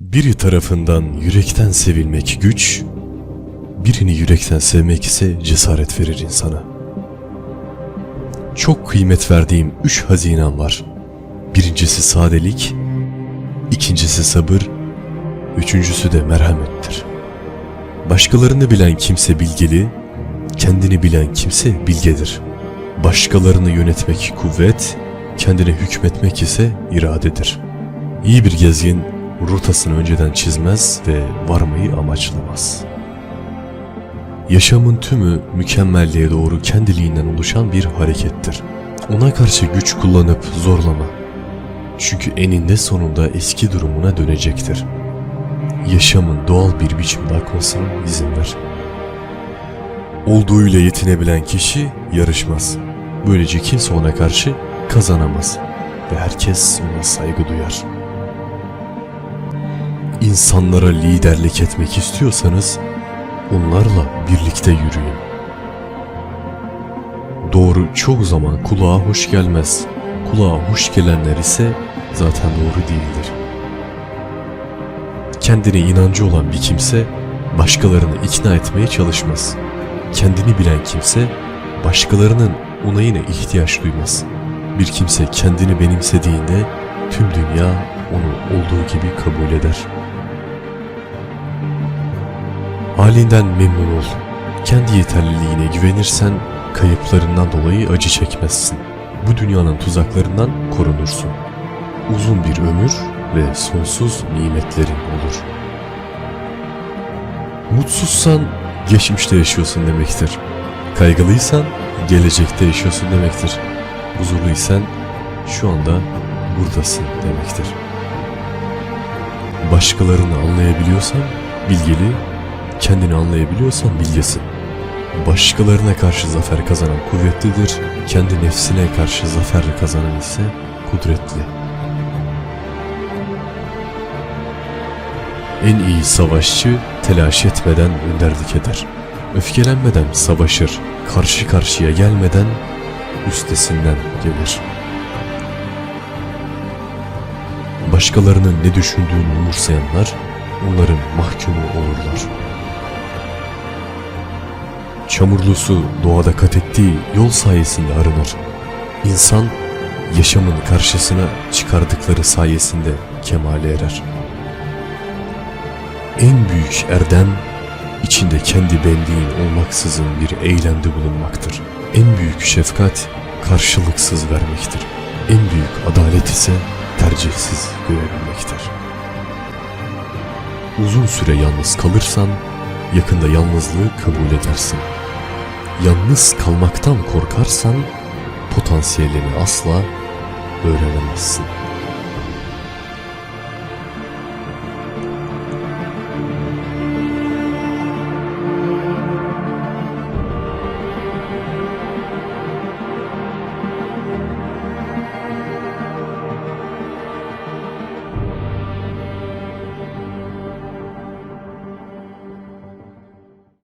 Biri tarafından yürekten sevilmek güç, birini yürekten sevmek ise cesaret verir insana. Çok kıymet verdiğim üç hazinem var. Birincisi sadelik, ikincisi sabır, üçüncüsü de merhamettir. Başkalarını bilen kimse bilgeli, kendini bilen kimse bilgedir. Başkalarını yönetmek kuvvet, kendine hükmetmek ise iradedir. İyi bir gezgin rotasını önceden çizmez ve varmayı amaçlamaz. Yaşamın tümü mükemmelliğe doğru kendiliğinden oluşan bir harekettir. Ona karşı güç kullanıp zorlama. Çünkü eninde sonunda eski durumuna dönecektir. Yaşamın doğal bir biçimde akmasına izin ver. Olduğuyla yetinebilen kişi yarışmaz. Böylece kimse ona karşı kazanamaz ve herkes ona saygı duyar. İnsanlara liderlik etmek istiyorsanız onlarla birlikte yürüyün. Doğru çok zaman kulağa hoş gelmez. Kulağa hoş gelenler ise zaten doğru değildir. Kendine inancı olan bir kimse başkalarını ikna etmeye çalışmaz. Kendini bilen kimse başkalarının onayına ihtiyaç duymaz. Bir kimse kendini benimsediğinde tüm dünya onu olduğu gibi kabul eder. Halinden memnun ol. Kendi yeterliliğine güvenirsen kayıplarından dolayı acı çekmezsin. Bu dünyanın tuzaklarından korunursun. Uzun bir ömür ve sonsuz nimetlerin olur. Mutsuzsan geçmişte yaşıyorsun demektir. Kaygılıysan gelecekte yaşıyorsun demektir. Huzurluysan şu anda buradasın demektir. Başkalarını anlayabiliyorsan bilgili, kendini anlayabiliyorsan bilgesin. Başkalarına karşı zafer kazanan kuvvetlidir, kendi nefsine karşı zafer kazanan ise kudretli. En iyi savaşçı telaş etmeden önderlik eder. Öfkelenmeden savaşır, karşı karşıya gelmeden üstesinden gelir. Başkalarının ne düşündüğünü umursayanlar onların mahkumu olurlar. Çamurlu su doğada kat ettiği yol sayesinde arınır. İnsan yaşamın karşısına çıkardıkları sayesinde kemale erer. En büyük erdem içinde kendi benliğin olmaksızın bir eylemde bulunmaktır. En büyük şefkat karşılıksız vermektir. En büyük adalet ise tercihsiz görebilmektir. Uzun süre yalnız kalırsan yakında yalnızlığı kabul edersin. Yalnız kalmaktan korkarsan potansiyelini asla öğrenemezsin.